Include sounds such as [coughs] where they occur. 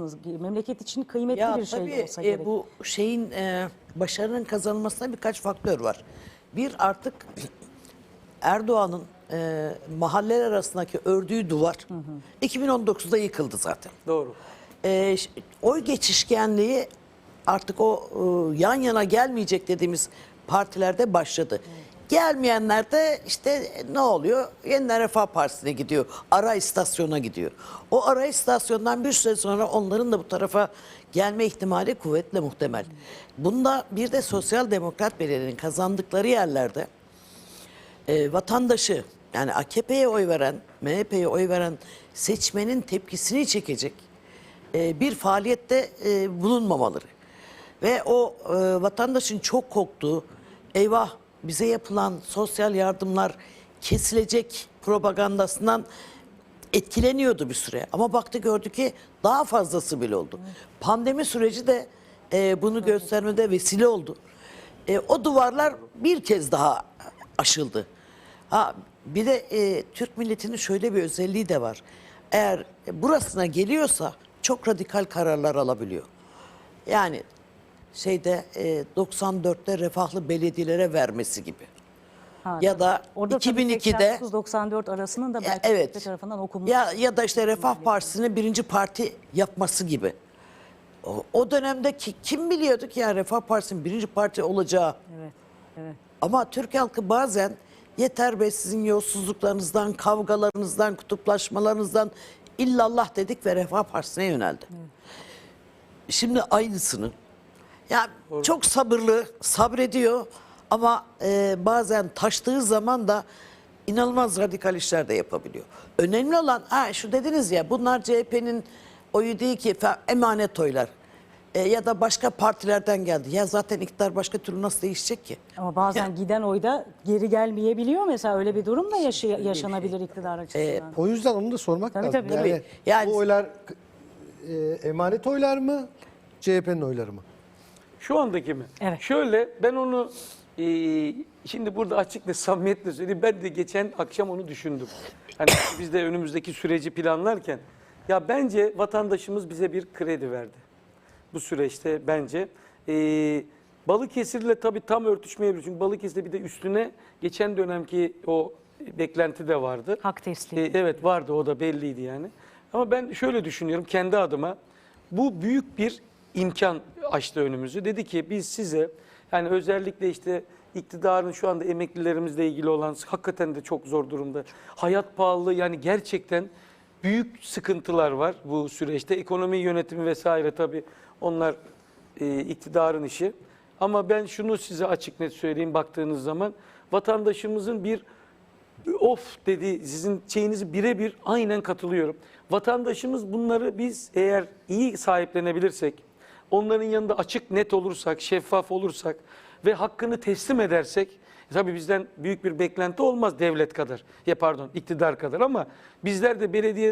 mısınız? Memleket için kıymetli Ya bir şey tabii olsa e, gerek. bu şeyin e, başarının kazanılmasına birkaç faktör var. Bir artık [clears throat] Erdoğan'ın e, mahalleler arasındaki ördüğü duvar 2019'da yıkıldı zaten. Doğru. E, oy geçişkenliği artık o e, yan yana gelmeyecek dediğimiz partilerde başladı. Gelmeyenler de işte ne oluyor? Yeniden Refah Partisi'ne gidiyor. Ara istasyona gidiyor. O ara istasyondan bir süre sonra onların da bu tarafa gelme ihtimali kuvvetle muhtemel. Bunda bir de sosyal demokrat belirlerin kazandıkları yerlerde e, vatandaşı yani AKP'ye oy veren, MHP'ye oy veren seçmenin tepkisini çekecek e, bir faaliyette e, bulunmamaları. Ve o e, vatandaşın çok korktuğu, eyvah bize yapılan sosyal yardımlar kesilecek propagandasından etkileniyordu bir süre. Ama baktı gördü ki daha fazlası bile oldu. Pandemi süreci de e, bunu göstermede vesile oldu. E, o duvarlar bir kez daha aşıldı. Ha, bir de e, Türk milletinin şöyle bir özelliği de var. Eğer burasına geliyorsa çok radikal kararlar alabiliyor. Yani şeyde e, 94'te refahlı belediyelere vermesi gibi. Ha, ya da Orada tabii 2002'de 89-94 arasının da belki evet. evet. tarafından okunmuş. Ya ya da işte Refah Partisi'ni birinci parti yapması gibi. O, o dönemde ki, kim biliyordu ki ya Refah Partisi'nin birinci parti olacağı. Evet, evet. Ama Türk halkı bazen yeter be sizin yolsuzluklarınızdan, kavgalarınızdan, kutuplaşmalarınızdan illallah dedik ve Refah Partisi'ne yöneldi. Şimdi aynısını. Ya çok sabırlı, sabrediyor ama e, bazen taştığı zaman da inanılmaz radikal işler de yapabiliyor. Önemli olan ha şu dediniz ya bunlar CHP'nin oyu değil ki emanet oylar. E, ya da başka partilerden geldi. Ya zaten iktidar başka türlü nasıl değişecek ki? Ama bazen giden oyda geri gelmeyebiliyor mesela öyle bir durum da yaşa- yaşanabilir iktidar açısından. O yüzden onu da sormak Tabii, lazım. tabii. Yani, Tabii. Yani- bu oylar e, emanet oylar mı? CHP'nin oyları mı? Şu andaki mi? Evet. Şöyle ben onu e, şimdi burada açık ve samimiyetle söyleyeyim. Ben de geçen akşam onu düşündüm. Hani [coughs] biz de önümüzdeki süreci planlarken ya bence vatandaşımız bize bir kredi verdi. Bu süreçte bence. E, Balıkesir'le tabii tam örtüşmeyebilir. Çünkü Balıkesir'de bir de üstüne geçen dönemki o beklenti de vardı. Hak teslimi. E, evet vardı o da belliydi yani. Ama ben şöyle düşünüyorum kendi adıma. Bu büyük bir imkan açtı önümüzü. Dedi ki biz size yani özellikle işte iktidarın şu anda emeklilerimizle ilgili olan hakikaten de çok zor durumda. Hayat pahalılığı yani gerçekten büyük sıkıntılar var bu süreçte. Ekonomi yönetimi vesaire tabii onlar e, iktidarın işi. Ama ben şunu size açık net söyleyeyim baktığınız zaman vatandaşımızın bir of dedi sizin şeyinizi birebir aynen katılıyorum. Vatandaşımız bunları biz eğer iyi sahiplenebilirsek, onların yanında açık net olursak, şeffaf olursak ve hakkını teslim edersek e tabii bizden büyük bir beklenti olmaz devlet kadar. Ya pardon iktidar kadar ama bizler de belediye